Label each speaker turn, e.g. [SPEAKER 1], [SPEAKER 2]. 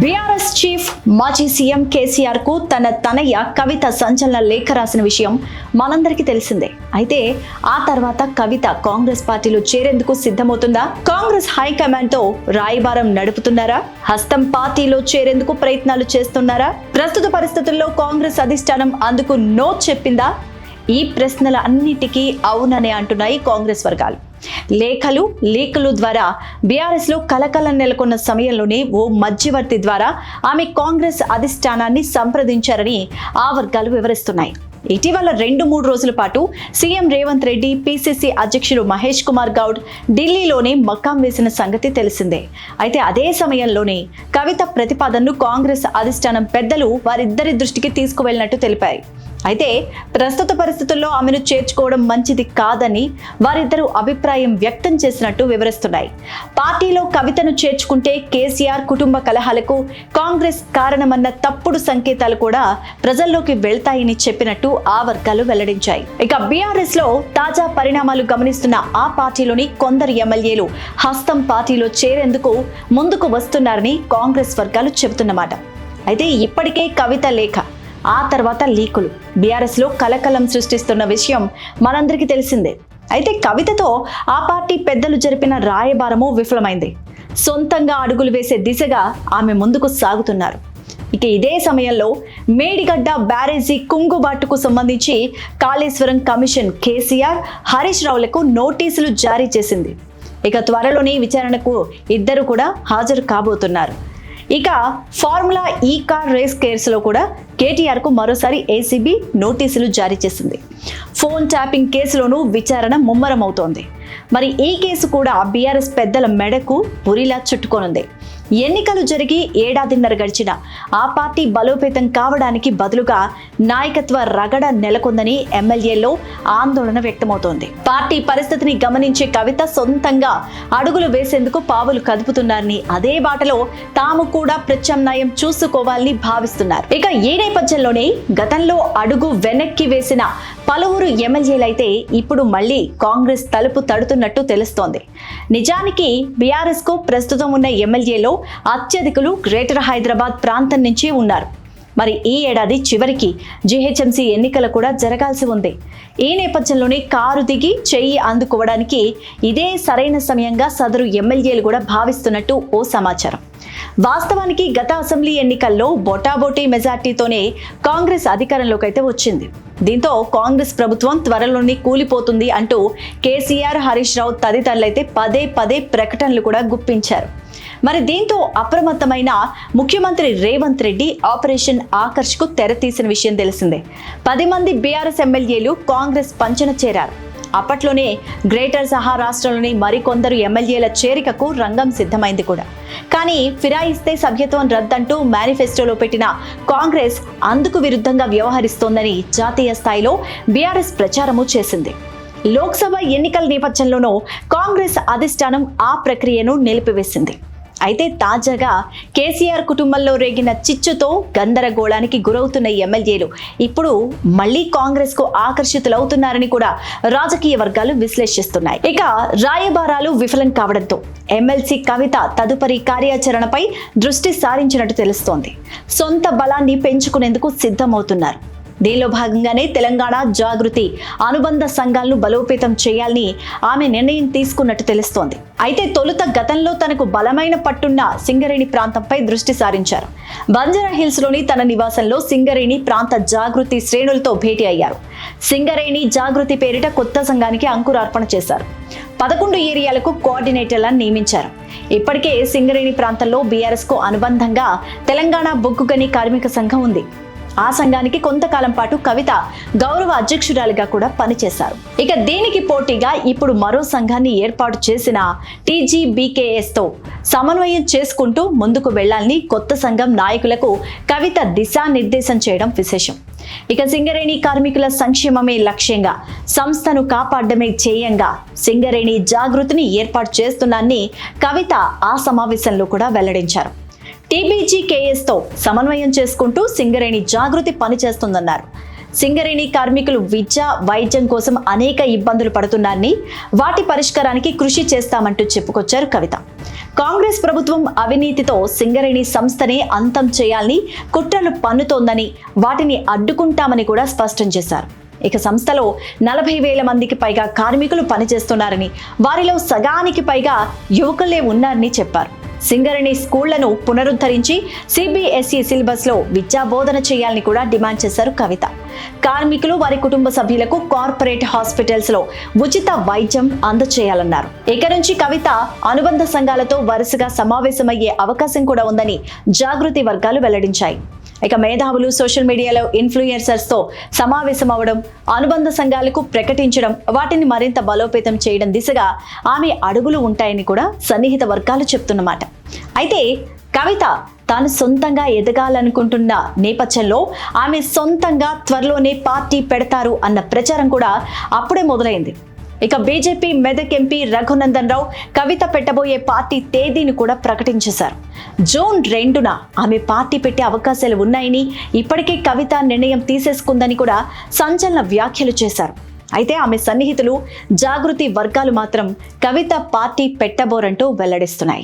[SPEAKER 1] BRS chief మాజీ CM కేసీఆర్కు తన తనయ్య కవిత సంచలన లేఖ రాసిన విషయం మనందరికీ తెలిసిందే. అయితే ఆ తర్వాత కవిత కాంగ్రెస్ పార్టీలో చేరేందుకు సిద్ధమవుతుందా? కాంగ్రెస్ హైకమాండ్తో రాయబారం నడుపుతున్నారా? హస్తం పార్టీలో చేరేందుకు ప్రయత్నాలు చేస్తున్నారా? ప్రస్తుత పరిస్థితుల్లో కాంగ్రెస్ అధిష్టానం అందుకు నో చెప్పిందా? ఈ ప్రశ్నల అన్నిటికీ అవుననే అంటున్నాయి కాంగ్రెస్ వర్గాలు. లేఖలు లీకులు ద్వారా బీఆర్ఎస్లో కలకలం నెలకొన్న సమయంలోనే ఓ మధ్యవర్తి ద్వారా ఆమె కాంగ్రెస్ అధిష్టానాన్ని సంప్రదించారని ఆ వర్గాలు వివరిస్తున్నాయి. ఇటీవల రెండు మూడు రోజుల పాటు సీఎం రేవంత్ రెడ్డి పిసిసి అధ్యక్షుడు మహేష్ కుమార్ గౌడ్ ఢిల్లీలోనే మకాం వేసిన సంగతి తెలిసిందే. అయితే అదే సమయంలోనే కవిత ప్రతిపాదనను కాంగ్రెస్ అధిష్టానం పెద్దలు వారిద్దరి దృష్టికి తీసుకువెళ్ళినట్టు తెలిపాయి. అయితే ప్రస్తుత పరిస్థితుల్లో ఆమెను చేర్చుకోవడం మంచిది కాదని వారిద్దరూ అభిప్రాయం వ్యక్తం చేసినట్టు వివరిస్తున్నాయి. పార్టీలో కవితను చేర్చుకుంటే కేసీఆర్ కుటుంబ కలహాలకు కాంగ్రెస్ కారణమన్న తప్పుడు సంకేతాలు కూడా ప్రజల్లోకి వెళ్తాయని చెప్పినట్టు ఆ వర్గాలు వెల్లడించాయి. ఇక బీఆర్ఎస్లో తాజా పరిణామాలు గమనిస్తున్న ఆ పార్టీలోని కొందరు ఎమ్మెల్యేలు హస్తం పార్టీలో చేరేందుకు ముందుకు వస్తున్నారని కాంగ్రెస్ వర్గాలు చెబుతున్నమాట. అయితే ఇప్పటికే కవిత లేఖ ఆ తర్వాత లీకులు. బీఆర్ఎస్లో కలకలం సృష్టిస్తున్న విషయం మనందరికీ తెలిసిందే. అయితే కవితతో ఆ పార్టీ పెద్దలు జరిపిన రాయబారము విఫలమైంది. సొంతంగా అడుగులు వేసే దిశగా ఆమె ముందుకు సాగుతున్నారు. ఇక ఇదే సమయంలో మేడిగడ్డ బ్యారేజీ కుంగుబాటుకు సంబంధించి కాళేశ్వరం కమిషన్ కేసీఆర్ హరీష్ రావులకు నోటీసులు జారీ చేసింది. ఇక త్వరలోనే విచారణకు ఇద్దరు కూడా హాజరు కాబోతున్నారు. ఇక ఫార్ములా ఈ కార్ రేస్ కేసులో కూడా కేటీఆర్కు మరోసారి ఏసీబీ నోటీసులు జారీ చేసింది. ఫోన్ ట్యాపింగ్ కేసులోనూ విచారణ ముమ్మరం అవుతోంది మరి ఈ కేసు కూడా బీఆర్ఎస్ పెద్దల మెడకు పురిలా చుట్టుకోనుంది. ఎన్నికలు జరిగి ఏడాదిన్నర గడిచిన ఆ పార్టీ బలోపేతం కావడానికి బదులుగా నాయకత్వ రగడ నెలకొందని ఎమ్మెల్యేలో ఆందోళన వ్యక్తమవుతోంది. పార్టీ పరిస్థితిని గమనించే కవిత సొంతంగా అడుగులు వేసేందుకు పావులు కదుపుతున్నారని అదే బాటలో తాము కూడా ప్రత్యామ్నాయం చూసుకోవాలని భావిస్తున్నారు. ఇక ఈ నేపథ్యంలోనే గతంలో అడుగు వెనక్కి వేసిన పలువురు ఎమ్మెల్యేలైతే ఇప్పుడు మళ్ళీ కాంగ్రెస్ తలుపు తడుతున్నట్టు తెలుస్తోంది. నిజానికి బీఆర్ఎస్కు ప్రస్తుతం ఉన్న ఎమ్మెల్యేలో అత్యధికులు గ్రేటర్ హైదరాబాద్ ప్రాంతం నుంచి ఉన్నారు. మరి ఈ ఏడాది చివరికి జీహెచ్ఎంసీ ఎన్నికలు కూడా జరగాల్సి ఉంది. ఈ నేపథ్యంలోనే కారు దిగి చెయ్యి అందుకోవడానికి ఇదే సరైన సమయంగా సదరు ఎమ్మెల్యేలు కూడా భావిస్తున్నట్టు ఓ సమాచారం. వాస్తవానికి గత అసెంబ్లీ ఎన్నికల్లో బొటాబొటీ మెజార్టీతోనే కాంగ్రెస్ అధికారంలోకి అయితే వచ్చింది. దీంతో కాంగ్రెస్ ప్రభుత్వం త్వరలోనే కూలిపోతుంది అంటూ కేసీఆర్ హరీష్ రావు తదితరులైతే పదే పదే ప్రకటనలు కూడా గుప్పించారు. మరి దీంతో అప్రమత్తమైన ముఖ్యమంత్రి రేవంత్ రెడ్డి ఆపరేషన్ ఆకర్ష్కు తెరతీసిన విషయం తెలిసిందే. పది మంది బీఆర్ఎస్ ఎమ్మెల్యేలు కాంగ్రెస్ పంచన చేరారు. అప్పట్లోనే గ్రేటర్ సహా రాష్ట్రంలోని మరికొందరు ఎమ్మెల్యేల చేరికకు రంగం సిద్ధమైంది కూడా. కానీ ఫిరాయిస్తే సభ్యత్వం రద్దంటూ మేనిఫెస్టోలో పెట్టిన కాంగ్రెస్ అందుకు విరుద్ధంగా వ్యవహరిస్తోందని జాతీయ స్థాయిలో బీఆర్ఎస్ ప్రచారము చేసింది. లోక్సభ ఎన్నికల నేపథ్యంలోనూ కాంగ్రెస్ అధిష్టానం ఆ ప్రక్రియను నిలిపివేసింది. అయితే తాజాగా కేసీఆర్ కుటుంబంలో రేగిన చిచ్చుతో గందరగోళానికి గురవుతున్న ఎమ్మెల్యేలు ఇప్పుడు మళ్ళీ కాంగ్రెస్కు ఆకర్షితులవుతున్నారని కూడా రాజకీయ వర్గాలు విశ్లేషిస్తున్నాయి. ఇక రాయబారాలు విఫలం కావడంతో ఎమ్మెల్సీ కవిత తదుపరి కార్యాచరణపై దృష్టి సారించినట్టు తెలుస్తోంది. సొంత బలాన్ని పెంచుకునేందుకు సిద్ధమవుతున్నారు. దీనిలో భాగంగానే తెలంగాణ జాగృతి అనుబంధ సంఘాలను బలోపేతం చేయాలని ఆమె నిర్ణయం తీసుకున్నట్టు తెలుస్తోంది. అయితే తొలుత గతంలో తనకు బలమైన పట్టున్న సింగరేణి ప్రాంతంపై దృష్టి సారించారు. బంజారా హిల్స్లోని తన నివాసంలో సింగరేణి ప్రాంత జాగృతి శ్రేణులతో భేటీ అయ్యారు. సింగరేణి జాగృతి పేరిట కొత్త సంఘానికి అంకురార్పణ చేశారు. పదకొండు ఏరియాలకు కోఆర్డినేటర్లను నియమించారు. ఇప్పటికే సింగరేణి ప్రాంతంలో బీఆర్ఎస్కు అనుబంధంగా తెలంగాణ బొగ్గుగని కార్మిక సంఘం ఉంది. ఆ సంఘానికి కొంతకాలం పాటు కవిత గౌరవ అధ్యక్షురాలిగా కూడా పనిచేశారు. ఇక దీనికి పోటీగా ఇప్పుడు మరో సంఘాన్ని ఏర్పాటు చేసిన టీజీబీకేఎస్తో సమన్వయం చేసుకుంటూ ముందుకు వెళ్ళాలని కొత్త సంఘం నాయకులకు కవిత దిశానిర్దేశం చేయడం విశేషం. ఇక సింగరేణి కార్మికుల సంక్షేమమే లక్ష్యంగా సంస్థను కాపాడమే చేయంగా సింగరేణి జాగృతిని ఏర్పాటు చేస్తున్నాన్ని కవిత ఆ సమావేశంలో కూడా వెల్లడించారు. టీబీజీకేఎస్తో సమన్వయం చేసుకుంటూ సింగరేణి జాగృతి పనిచేస్తుందన్నారు. సింగరేణి కార్మికులు విద్య వైద్యం కోసం అనేక ఇబ్బందులు పడుతున్నారని వాటి పరిష్కారానికి కృషి చేస్తామంటూ చెప్పుకొచ్చారు కవిత. కాంగ్రెస్ ప్రభుత్వం అవినీతితో సింగరేణి సంస్థనే అంతం చేయాలని కుట్రలు పన్నుతోందని వాటిని అడ్డుకుంటామని కూడా స్పష్టం చేశారు. ఇక సంస్థలో నలభై వేల మందికి పైగా కార్మికులు పనిచేస్తున్నారని వారిలో సగానికి పైగా యువకులే ఉన్నారని చెప్పారు. సింగరేణి స్కూళ్ళను పునరుద్ధరించి సిబిఎస్ఈ సిలబస్లో విద్యా బోధన చేయాలని కూడా డిమాండ్ చేశారు కవిత. కార్మికులు వారి కుటుంబ సభ్యులకు కార్పొరేట్ హాస్పిటల్స్లో ఉచిత వైద్యం అందచేయాలన్నారు. ఇక నుంచి కవిత అనుబంధ సంఘాలతో వరుసగా సమావేశమయ్యే అవకాశం కూడా ఉందని జాగృతి వర్గాలు వెల్లడించాయి. ఇక మేధావులు సోషల్ మీడియాలో ఇన్ఫ్లుయెన్సర్స్తో సమావేశం అవడం అనుబంధ సంఘాలకు ప్రకటించడం వాటిని మరింత బలోపేతం చేయడం దిశగా ఆమె అడుగులు ఉంటాయని కూడా సన్నిహిత వర్గాలు చెప్తున్నమాట. అయితే కవిత తాను సొంతంగా ఎదగాలనుకుంటున్న నేపథ్యంలో ఆమె సొంతంగా త్వరలోనే పార్టీ పెడతారు అన్న ప్రచారం కూడా అప్పుడే మొదలైంది. ఇక బీజేపీ మెదక్ ఎంపీ రఘునందన్ రావు కవిత పెట్టబోయే పార్టీ తేదీని కూడా ప్రకటించేశారు. జూన్ రెండున ఆమె పార్టీ పెట్టే అవకాశాలు ఉన్నాయని ఇప్పటికే కవిత నిర్ణయం తీసేసుకుందని కూడా సంచలన వ్యాఖ్యలు చేశారు. అయితే ఆమె సన్నిహితులు జాగృతి వర్గాలు మాత్రం కవిత పార్టీ పెట్టబోరంటూ వెల్లడిస్తున్నాయి.